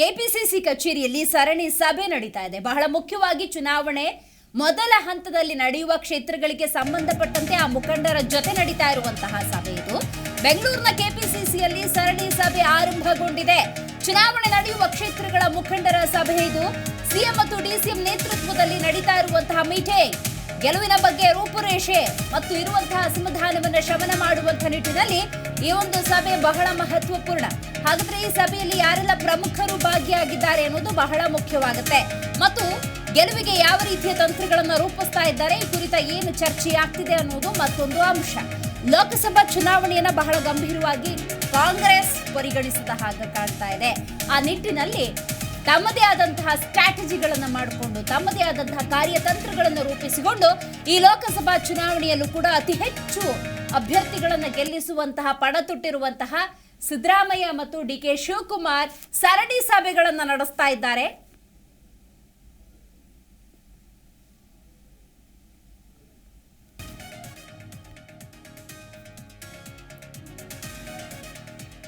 KPCC ಕಚೇರಿಯಲ್ಲಿ ಸರಣಿ ಸಭೆ ನಡೀತಾ ಇದೆ. ಬಹಳ ಮುಖ್ಯವಾಗಿ ಚುನಾವಣೆ ಮೊದಲ ಹಂತದಲ್ಲಿ ನಡೆಯುವ ಕ್ಷೇತ್ರಗಳಿಗೆ ಸಂಬಂಧಪಟ್ಟಂತೆ ಆ ಮುಖಂಡರ ಜೊತೆ ನಡೀತಾ ಇರುವಂತಹ ಸಭೆ ಇದು. ಬೆಂಗಳೂರಿನ ಕೆಪಿಸಿಸಿಯಲ್ಲಿ ಸರಣಿ ಸಭೆ ಆರಂಭಗೊಂಡಿದೆ. ಚುನಾವಣೆ ನಡೆಯುವ ಕ್ಷೇತ್ರಗಳ ಮುಖಂಡರ ಸಭೆ ಇದು. ಸಿಎಂ ಮತ್ತು ಡಿಸಿಎಂ ನೇತೃತ್ವದಲ್ಲಿ ನಡೀತಾ ಇರುವಂತಹ ಮೀಟಿಂಗ್. ಗೆಲುವಿನ ಬಗ್ಗೆ ರೂಪುರೇಷೆ ಮತ್ತು ಇರುವಂತಹ ಅಸಮಾಧಾನವನ್ನು ಶಮನ ಮಾಡುವಂತಹ ನಿಟ್ಟಿನಲ್ಲಿ ಈ ಒಂದು ಸಭೆ ಬಹಳ ಮಹತ್ವಪೂರ್ಣ. ಹಾಗಾದ್ರೆ ಈ ಸಭೆಯಲ್ಲಿ ಯಾರೆಲ್ಲ ಪ್ರಮುಖರು ಭಾಗಿಯಾಗಿದ್ದಾರೆ ಅನ್ನೋದು ಬಹಳ ಮುಖ್ಯವಾಗುತ್ತೆ. ಮತ್ತು ಗೆಲುವಿಗೆ ಯಾವ ರೀತಿಯ ತಂತ್ರಗಳನ್ನು ರೂಪಿಸ್ತಾ ಇದ್ದಾರೆ, ಈ ಕುರಿತ ಏನು ಚರ್ಚೆ ಆಗ್ತಿದೆ ಅನ್ನೋದು ಮತ್ತೊಂದು ಅಂಶ. ಲೋಕಸಭಾ ಚುನಾವಣೆಯನ್ನ ಬಹಳ ಗಂಭೀರವಾಗಿ ಕಾಂಗ್ರೆಸ್ ಪರಿಗಣಿಸಿದ ಹಾಗೆ ಕಾಣ್ತಾ ಇದೆ. ಆ ನಿಟ್ಟಿನಲ್ಲಿ ತಮ್ಮದೇ ಆದಂತಹ ಸ್ಟ್ರಾಟಜಿಗಳನ್ನು ಮಾಡಿಕೊಂಡು, ತಮ್ಮದೇ ಆದಂತಹ ಕಾರ್ಯತಂತ್ರಗಳನ್ನು ರೂಪಿಸಿಕೊಂಡು ಈ ಲೋಕಸಭಾ ಚುನಾವಣೆಯಲ್ಲೂ ಕೂಡ ಅತಿ ಹೆಚ್ಚು ಅಭ್ಯರ್ಥಿಗಳನ್ನು ಗೆಲ್ಲಿಸುವಂತಹ, ಪಣತೊಟ್ಟಿರುವಂತಹ ಸಿದ್ದರಾಮಯ್ಯ ಮತ್ತು ಡಿ ಕೆ ಶಿವಕುಮಾರ್ ಸರಣಿ ಸಭೆಗಳನ್ನು ನಡೆಸ್ತಾ ಇದ್ದಾರೆ.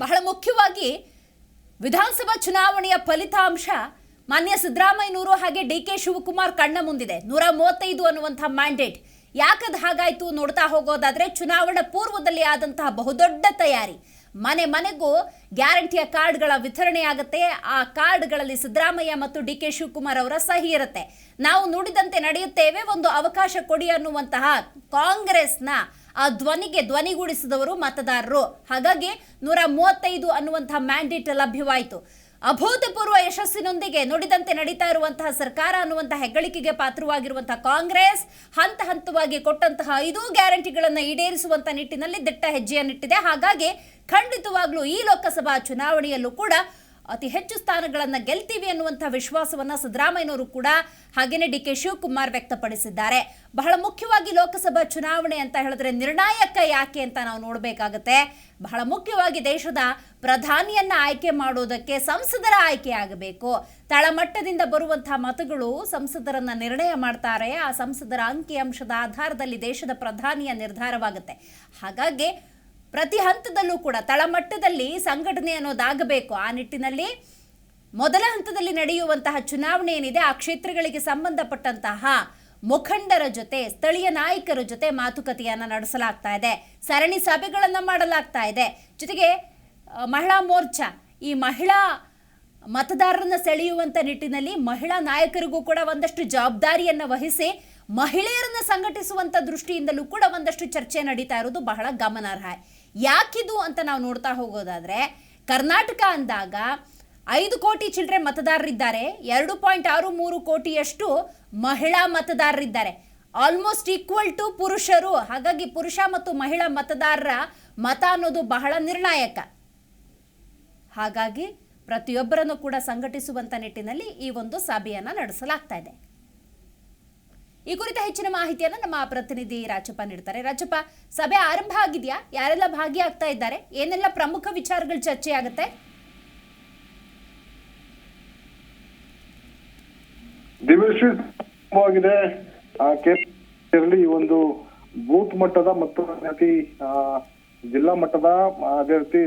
ಬಹಳ ಮುಖ್ಯವಾಗಿ ವಿಧಾನಸಭಾ ಚುನಾವಣೆಯ ಫಲಿತಾಂಶ ಮಾನ್ಯ ಸಿದ್ದರಾಮಯ್ಯನವರು ಹಾಗೆ ಡಿ ಕೆ ಶಿವಕುಮಾರ್ ಕಣ್ಣ ಮುಂದಿದೆ. ನೂರ ಮೂವತ್ತೈದು ಅನ್ನುವಂತಹ ಮ್ಯಾಂಡೇಟ್ ಯಾಕದ್ ಹಾಗಾಯ್ತು ನೋಡ್ತಾ ಹೋಗೋದಾದ್ರೆ ಚುನಾವಣಾ ಪೂರ್ವದಲ್ಲಿ ಆದಂತಹ ಬಹುದೊಡ್ಡ ತಯಾರಿ. ಮನೆ ಮನೆಗೂ ಗ್ಯಾರಂಟಿಯ ಕಾರ್ಡ್ಗಳ ವಿತರಣೆ ಆಗುತ್ತೆ. ಆ ಕಾರ್ಡ್ಗಳಲ್ಲಿ ಸಿದ್ದರಾಮಯ್ಯ ಮತ್ತು ಡಿ ಕೆ ಶಿವಕುಮಾರ್ ಅವರ ಸಹಿ ಇರುತ್ತೆ. ನಾವು ನುಡಿದಂತೆ ನಡೆಯುತ್ತೇವೆ. ಒಂದು ಅವಕಾಶ ಕೊಡಿ ಅನ್ನುವಂತಹ ಕಾಂಗ್ರೆಸ್ನ ಆ ಧ್ವನಿಗೆ ಧ್ವನಿಗೂಡಿಸಿದವರು ಮತದಾರರು. ಹಾಗಾಗಿ ನೂರ ಮೂವತ್ತೈದು ಅನ್ನುವಂತಹ ಮ್ಯಾಂಡೇಟ್ ಲಭ್ಯವಾಯಿತು. ಅಭೂತಪೂರ್ವ ಯಶಸ್ಸಿನೊಂದಿಗೆ ನುಡಿದಂತೆ ನಡೀತಾ ಇರುವಂತಹ ಸರ್ಕಾರ ಅನ್ನುವಂತಹ ಹೆಗ್ಗಳಿಕೆಗೆ ಪಾತ್ರವಾಗಿರುವಂತಹ ಕಾಂಗ್ರೆಸ್ ಹಂತ ಹಂತವಾಗಿ ಕೊಟ್ಟಂತಹ ಐದು ಗ್ಯಾರಂಟಿಗಳನ್ನು ಈಡೇರಿಸುವಂತಹ ನಿಟ್ಟಿನಲ್ಲಿ ದಿಟ್ಟ ಹೆಜ್ಜೆಯನ್ನಿಟ್ಟಿದೆ. ಹಾಗಾಗಿ ಖಂಡಿತವಾಗ್ಲೂ ಈ ಲೋಕಸಭಾ ಚುನಾವಣೆಯಲ್ಲೂ ಕೂಡ ಅತಿ ಹೆಚ್ಚು ಸ್ಥಾನಗಳನ್ನು ಗೆಲ್ತೀವಿ ಅನ್ನುವಂಥ ವಿಶ್ವಾಸವನ್ನು ಸಿದ್ದರಾಮಯ್ಯನವರು ಕೂಡ ಹಾಗೇನೆ ಡಿ ಕೆ ಶಿವಕುಮಾರ್ ವ್ಯಕ್ತಪಡಿಸಿದ್ದಾರೆ. ಬಹಳ ಮುಖ್ಯವಾಗಿ ಲೋಕಸಭಾ ಚುನಾವಣೆ ಅಂತ ಹೇಳಿದ್ರೆ ನಿರ್ಣಾಯಕ ಯಾಕೆ ಅಂತ ನಾವು ನೋಡಬೇಕಾಗತ್ತೆ. ಬಹಳ ಮುಖ್ಯವಾಗಿ ದೇಶದ ಪ್ರಧಾನಿಯನ್ನ ಆಯ್ಕೆ ಮಾಡೋದಕ್ಕೆ ಸಂಸದರ ಆಯ್ಕೆ ಆಗಬೇಕು. ತಳಮಟ್ಟದಿಂದ ಬರುವಂತಹ ಮತಗಳು ಸಂಸದರನ್ನ ನಿರ್ಣಯ ಮಾಡ್ತಾರೆ. ಆ ಸಂಸದರ ಅಂಕಿಅಂಶದ ಆಧಾರದಲ್ಲಿ ದೇಶದ ಪ್ರಧಾನಿಯ ನಿರ್ಧಾರವಾಗುತ್ತೆ. ಹಾಗಾಗಿ ಪ್ರತಿ ಹಂತದಲ್ಲೂ ಕೂಡ ತಳಮಟ್ಟದಲ್ಲಿ ಸಂಘಟನೆ ಅನ್ನೋದಾಗಬೇಕು. ಆ ನಿಟ್ಟಿನಲ್ಲಿ ಮೊದಲ ಹಂತದಲ್ಲಿ ನಡೆಯುವಂತಹ ಚುನಾವಣೆ ಏನಿದೆ, ಆ ಕ್ಷೇತ್ರಗಳಿಗೆ ಸಂಬಂಧಪಟ್ಟಂತಹ ಮುಖಂಡರ ಜೊತೆ, ಸ್ಥಳೀಯ ನಾಯಕರ ಜೊತೆ ಮಾತುಕತೆಯನ್ನು ನಡೆಸಲಾಗ್ತಾ ಇದೆ. ಸರಣಿ ಸಭೆಗಳನ್ನು ಮಾಡಲಾಗ್ತಾ ಇದೆ. ಜೊತೆಗೆ ಮಹಿಳಾ ಮೋರ್ಚಾ, ಈ ಮಹಿಳಾ ಮತದಾರರನ್ನು ಸೆಳೆಯುವಂಥ ನಿಟ್ಟಿನಲ್ಲಿ ಮಹಿಳಾ ನಾಯಕರಿಗೂ ಕೂಡ ಒಂದಷ್ಟು ಜವಾಬ್ದಾರಿಯನ್ನು ವಹಿಸಿ, ಮಹಿಳೆಯರನ್ನು ಸಂಘಟಿಸುವಂಥ ದೃಷ್ಟಿಯಿಂದಲೂ ಕೂಡ ಒಂದಷ್ಟು ಚರ್ಚೆ ನಡೀತಾ ಇರೋದು ಬಹಳ ಗಮನಾರ್ಹ. ಯಾಕಿದು ಅಂತ ನಾವು ನೋಡ್ತಾ ಹೋಗೋದಾದ್ರೆ, ಕರ್ನಾಟಕ ಅಂದಾಗ ಐದು ಕೋಟಿ ಚಿಲ್ಲರೆ ಮತದಾರರಿದ್ದಾರೆ, ಎರಡು ಪಾಯಿಂಟ್ ಆರು ಮೂರು ಕೋಟಿಯಷ್ಟು ಮಹಿಳಾ ಮತದಾರರಿದ್ದಾರೆ. ಆಲ್ಮೋಸ್ಟ್ ಈಕ್ವಲ್ ಟು ಪುರುಷರು, ಹಾಗಾಗಿ ಪುರುಷ ಮತ್ತು ಮಹಿಳಾ ಮತದಾರರ ಮತ ಅನ್ನೋದು ಬಹಳ ನಿರ್ಣಾಯಕ. ಹಾಗಾಗಿ ಪ್ರತಿಯೊಬ್ಬರನ್ನು ಕೂಡ ಸಂಘಟಿಸುವಂಥ ನಿಟ್ಟಿನಲ್ಲಿ ಈ ಒಂದು ಸಭೆಯನ್ನು ನಡೆಸಲಾಗ್ತಾ ಇದೆ. ಈ ಕುರಿತ ಹೆಚ್ಚಿನ ಮಾಹಿತಿಯನ್ನು ನಮ್ಮ ಪ್ರತಿನಿಧಿ ರಾಜಪ್ಪ ನೀಡ್ತಾರೆ ರಾಜಪ್ಪ, ಸಭೆ ಆರಂಭ ಆಗಿದೆಯಾ? ಯಾರೆಲ್ಲ ಭಾಗಿಯಾಗ್ತಾ ಇದ್ದಾರೆ? ಏನೆಲ್ಲ ಪ್ರಮುಖ ವಿಚಾರಗಳು ಚರ್ಚೆ ಆಗುತ್ತೆ ಈ ಒಂದು ಬೂತ್ ಮಟ್ಟದ ಮತ್ತು ಜಿಲ್ಲಾ ಮಟ್ಟದ ಅದೇ ರೀತಿ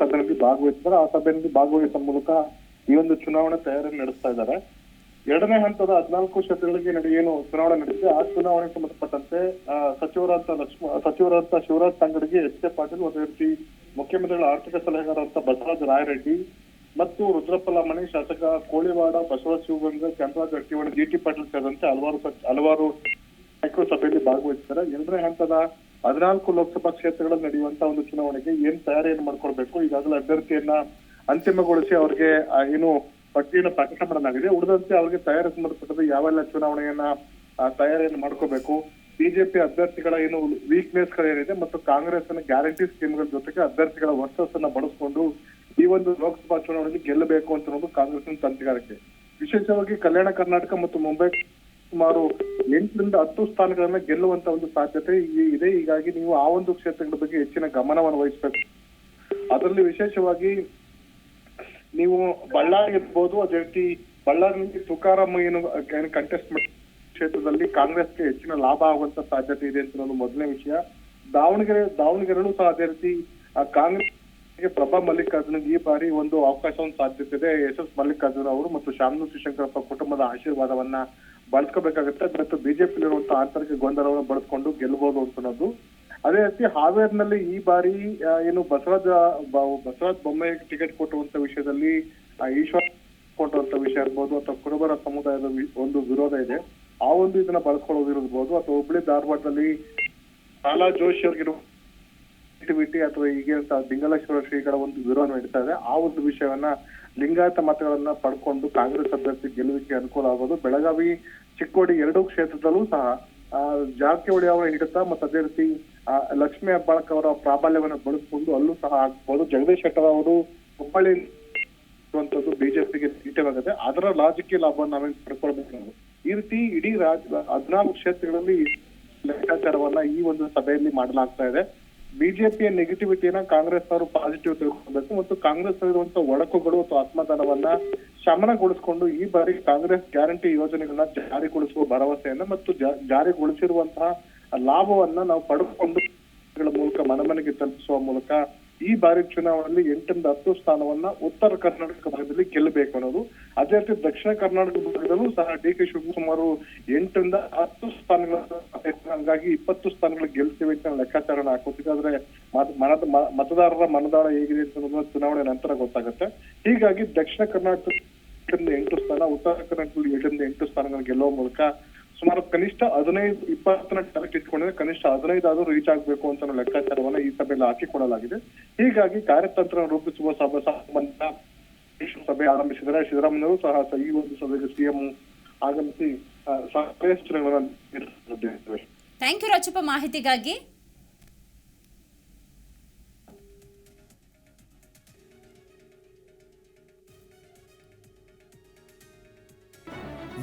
ಸಭೆಯಲ್ಲಿ ಭಾಗವಹಿಸಿದ್ದಾರೆ. ಆ ಸಭೆಯಲ್ಲಿ ಭಾಗವಹಿಸುವ ಮೂಲಕ ಈ ಒಂದು ಚುನಾವಣೆ ತಯಾರಿ ನಡೆಸ್ತಾ ಇದ್ದಾರೆ. ಎರಡನೇ ಹಂತದ ಹದಿನಾಲ್ಕು ಕ್ಷೇತ್ರಗಳಿಗೆ ನಡೆ ಏನು ಚುನಾವಣೆ ನಡೆದಿದೆ, ಆ ಚುನಾವಣೆಗೆ ಸಂಬಂಧಪಟ್ಟಂತೆ ಸಚಿವರಾದ ಲಕ್ಷ್ಮ ಸಚಿವರಾದ ಶಿವರಾಜ್ ತಂಗಡಿಗೆ ಎಚ್ ಕೆ. ಪಾಟೀಲ್ ಅದೇ ಮುಖ್ಯಮಂತ್ರಿಗಳ ಆರ್ಥಿಕ ಸಲಹೆಗಾರರಾದ ಬಸವರಾಜ ರಾಯರೆಡ್ಡಿ ಮತ್ತು ರುದ್ರಪ್ಪ ಮಣಿ ಶಾಸಕ ಕೋಳಿವಾಡ, ಬಸವರಾಜ ಶಿವಗಂಗ ಚಂದ್ರರಾಜ್ ಅಟ್ಟಿವಾಡ, ಜಿ. ಟಿ. ಪಾಟೀಲ್ ಸೇರಿದಂತೆ ಹಲವಾರು ಹಲವಾರು ಮೈಕ್ರೋ ಸಭೆಯಲ್ಲಿ ಭಾಗವಹಿಸಿದ್ದಾರೆ. ಎರಡನೇ ಹಂತದ ಹದಿನಾಲ್ಕು ಲೋಕಸಭಾ ಕ್ಷೇತ್ರಗಳಲ್ಲಿ ನಡೆಯುವಂತ ಒಂದು ಚುನಾವಣೆಗೆ ಏನ್ ತಯಾರಿಯನ್ನು ಮಾಡ್ಕೊಳ್ಬೇಕು? ಈಗಾಗಲೇ ಅಭ್ಯರ್ಥಿಯನ್ನ ಅಂತಿಮಗೊಳಿಸಿ ಅವರಿಗೆ ಏನು ಪಟ್ಟಿಯನ್ನು ಪ್ರಕಟ ಮಾಡಲಾಗಿದೆ. ಉಳಿದಂತೆ ಅವರಿಗೆ ತಯಾರಿ ಸಂಬಂಧಪಟ್ಟದ್ದು ಯಾವೆಲ್ಲ ಚುನಾವಣೆಯನ್ನ ತಯಾರಿಯನ್ನು ಮಾಡ್ಕೋಬೇಕು ಬಿಜೆಪಿ ಅಭ್ಯರ್ಥಿಗಳ ಏನು ವೀಕ್ನೆಸ್ ಏನಿದೆ ಮತ್ತು ಕಾಂಗ್ರೆಸ್ನ ಗ್ಯಾರಂಟಿ ಸ್ಕೀಮ್ಗಳ ಜೊತೆಗೆ ಅಭ್ಯರ್ಥಿಗಳ ವರ್ಚಸ್ಸನ್ನ ಬಳಸಿಕೊಂಡು ಈ ಒಂದು ಲೋಕಸಭಾ ಚುನಾವಣೆಯಲ್ಲಿ ಗೆಲ್ಲಬೇಕು ಅಂತ ಅನ್ನೋದು ಕಾಂಗ್ರೆಸ್ನ ತಂತ್ರಗಾರಿಕೆ. ವಿಶೇಷವಾಗಿ ಕಲ್ಯಾಣ ಕರ್ನಾಟಕ ಮತ್ತು ಮುಂಬೈ ಸುಮಾರು ಎಂಟರಿಂದ ಹತ್ತು ಸ್ಥಾನಗಳನ್ನ ಗೆಲ್ಲುವಂತ ಒಂದು ಸಾಧ್ಯತೆ ಇದೆ. ಹೀಗಾಗಿ ನೀವು ಆ ಒಂದು ಕ್ಷೇತ್ರಗಳ ಬಗ್ಗೆ ಹೆಚ್ಚಿನ ಗಮನವನ್ನು ವಹಿಸಬೇಕು. ಅದರಲ್ಲಿ ವಿಶೇಷವಾಗಿ ನೀವು ಬಳ್ಳಾರಿ ಇರ್ಬೋದು, ಅದೇ ರೀತಿ ಬಳ್ಳಾರಿನಲ್ಲಿ ತುಕಾರಾಮ್ ಏನು ಕಂಟೆಸ್ಟ್ ಕ್ಷೇತ್ರದಲ್ಲಿ ಕಾಂಗ್ರೆಸ್ಗೆ ಹೆಚ್ಚಿನ ಲಾಭ ಆಗುವಂತ ಸಾಧ್ಯತೆ ಇದೆ ಅಂತ ನಾನು ಮೊದಲನೇ ವಿಷಯ. ದಾವಣಗೆರೆ ದಾವಣಗೆರೆಲ್ಲೂ ಸಹ ಅದೇ ರೀತಿ, ಆ ಕಾಂಗ್ರೆಸ್ ಹೀಗೆ ಪ್ರಭಾ ಮಲ್ಲಿಕಾರ್ಜುನ್ ಈ ಬಾರಿ ಒಂದು ಅವಕಾಶ ಒಂದು ಸಾಧ್ಯತೆ ಇದೆ ಎಸ್ ಎಸ್ ಮಲ್ಲಿಕಾರ್ಜುನ್ ಅವರು ಮತ್ತು ಶಾಮನು ಶಿವಶಂಕರಪ್ಪ ಕುಟುಂಬದ ಆಶೀರ್ವಾದವನ್ನ ಬಳಸ್ಕೋಬೇಕಾಗುತ್ತೆ. ಮತ್ತು ಬಿಜೆಪಿ ಇರುವಂತಹ ಆಂತರಿಕ ಗೊಂದಲವನ್ನು ಬಳಸ್ಕೊಂಡು ಗೆಲ್ಲಬಹುದು ಅಂತ ಅನ್ನೋದು ಅದೇ ರೀತಿ ಹಾವೇರ್ನಲ್ಲಿ ಈ ಬಾರಿ ಏನು ಬಸವರಾಜ ಬಸವರಾಜ್ ಬೊಮ್ಮಾಯಿ ಟಿಕೆಟ್ ಕೊಟ್ಟುವಂತ ವಿಷಯದಲ್ಲಿ ಈಶ್ವರ್ ಕೊಟ್ಟುವಂತ ವಿಷಯ ಇರ್ಬೋದು ಅಥವಾ ಕುರುಬರ ಸಮುದಾಯದ ಒಂದು ವಿರೋಧ ಇದೆ. ಆ ಒಂದು ಇದನ್ನ ಬಳಸ್ಕೊಳ್ಳೋದಿರ್ಬೋದು ಅಥವಾ ಹುಬ್ಳಿ ಧಾರವಾಡದಲ್ಲಿ ಶಾಲಾ ಜೋಶಿ ಅವ್ರಿಗಿರುವ ಕ್ರಿಯೇಟಿವಿಟಿ ಅಥವಾ ಈಗ ಲಿಂಗಲೇಶ್ವರ ಶ್ರೀಗಳ ಒಂದು ವಿರೋಧ ನಡೀತಾ ಇದೆ. ಆ ಒಂದು ವಿಷಯವನ್ನ ಲಿಂಗಾಯತ ಮತಗಳನ್ನ ಪಡ್ಕೊಂಡು ಕಾಂಗ್ರೆಸ್ ಅಭ್ಯರ್ಥಿ ಗೆಲುವಿಗೆ ಅನುಕೂಲ ಆಗೋದು ಬೆಳಗಾವಿ ಚಿಕ್ಕೋಡಿ ಎರಡೂ ಕ್ಷೇತ್ರದಲ್ಲೂ ಸಹ ಜಾರಕಿಹೊಳಿ ಅವರ ಹಿಡಿತ ಮತ್ತು ಅದೇ ರೀತಿ ಲಕ್ಷ್ಮೀ ಹೆಬ್ಬಾಳ್ಕ ಅವರ ಪ್ರಾಬಲ್ಯವನ್ನು ಬಳಸ್ಕೊಂಡು ಅಲ್ಲೂ ಸಹ ಆಗ್ಬೋದು. ಜಗದೀಶ್ ಶೆಟ್ಟರ್ ಅವರು ಹುಬ್ಬಳ್ಳಿ ಇರುವಂತದ್ದು ಬಿಜೆಪಿಗೆ ಸೀಟವಾಗುತ್ತೆ ಅದರ ರಾಜಕೀಯ ಲಾಭವನ್ನು ನಾವೇನು ಪಡ್ಕೊಳ್ಬೇಕು. ನಾವು. ಈ ರೀತಿ ಇಡೀ ರಾಜ್ಯ ಹದಿನಾಲ್ಕು ಕ್ಷೇತ್ರಗಳಲ್ಲಿ ಲೆಕ್ಕಾಚಾರವನ್ನ ಈ ಒಂದು ಸಭೆಯಲ್ಲಿ ಮಾಡಲಾಗ್ತಾ ಇದೆ. ಬಿಜೆಪಿಯ ನೆಗೆಟಿವಿಟಿಯನ್ನ ಕಾಂಗ್ರೆಸ್ ಅವರು ಪಾಸಿಟಿವ್ ತಿಳ್ಕೊಬೇಕು ಮತ್ತು ಕಾಂಗ್ರೆಸ್ ಇರುವಂತಹ ಒಡಕುಗಳು ಅಥವಾ ಅಸಮಾಧಾನವನ್ನ ಶಮನಗೊಳಿಸಿಕೊಂಡು ಈ ಬಾರಿ ಕಾಂಗ್ರೆಸ್ ಗ್ಯಾರಂಟಿ ಯೋಜನೆಗಳನ್ನ ಜಾರಿಗೊಳಿಸುವ ಭರವಸೆಯನ್ನ ಮತ್ತು ಜಾರಿಗೊಳಿಸಿರುವಂತಹ ಲಾಭವನ್ನ ನಾವು ಪಡೆದುಕೊಂಡು ಮೂಲಕ ಮನಮನೆಗೆ ತಲುಪಿಸುವ ಮೂಲಕ ಈ ಬಾರಿ ಚುನಾವಣೆಯಲ್ಲಿ ಎಂಟರಿಂದ ಹತ್ತು ಸ್ಥಾನವನ್ನ ಉತ್ತರ ಕರ್ನಾಟಕ ಭಾಗದಲ್ಲಿ ಗೆಲ್ಲಬೇಕು ಅನ್ನೋದು. ಅದೇ ರೀತಿ ದಕ್ಷಿಣ ಕರ್ನಾಟಕ ಭಾಗದಲ್ಲೂ ಸಹ ಡಿ ಕೆ ಶಿವಕುಮಾರ್ ಎಂಟರಿಂದ ಹತ್ತು ಸ್ಥಾನಗಳ ಹಂಗಾಗಿ ಇಪ್ಪತ್ತು ಸ್ಥಾನಗಳು ಗೆಲ್ತೇವೆ ಅಂತ ಲೆಕ್ಕಾಚಾರ ಹಾಕೋತಿದ್ದೆ ಆದ್ರೆ ಮನದ ಮತದಾರರ ಮನದಾಳ ಹೇಗಿದೆ ಅಂತ ಚುನಾವಣೆ ನಂತರ ಗೊತ್ತಾಗುತ್ತೆ. ಹೀಗಾಗಿ ದಕ್ಷಿಣ ಕರ್ನಾಟಕ ಎಂಟು ಸ್ಥಾನ, ಉತ್ತರ ಕರ್ನಾಟಕದಲ್ಲಿ ಏಳರಿಂದ ಎಂಟು ಸ್ಥಾನಗಳನ್ನು ಗೆಲ್ಲುವ ಮೂಲಕ ಸುಮಾರು ಕನಿಷ್ಠ ಹದಿನೈದು ಇಪ್ಪತ್ತನ ಟಾರ್ಗೆಟ್ ಇಟ್ಕೊಂಡಿದ್ರೆ ಕನಿಷ್ಠ ಹದಿನೈದಾದ್ರೂ ರೀಚ್ ಆಗ್ಬೇಕು ಅಂತ ಲೆಕ್ಕಾಚಾರವನ್ನು ಈ ಸಭೆಯಲ್ಲಿ ಹಾಕಿಕೊಡಲಾಗಿದೆ ಹೀಗಾಗಿ ಕಾರ್ಯತಂತ್ರ ರೂಪಿಸುವ ಸಭೆ ಸಂಬಂಧ ಸಭೆ ಆರಂಭಿಸಿದರೆ ಸಿದ್ದರಾಮಯ್ಯವರು ಸಹ ಈ ಒಂದು ಸಭೆಗೆ ಸಿಎಂ ಆಗಮಿಸಿ ಸಭೆ ಸೂಚನೆಗಳನ್ನು ಥ್ಯಾಂಕ್ ಯು ರಾಜಪ್ಪ. ಮಾಹಿತಿಗಾಗಿ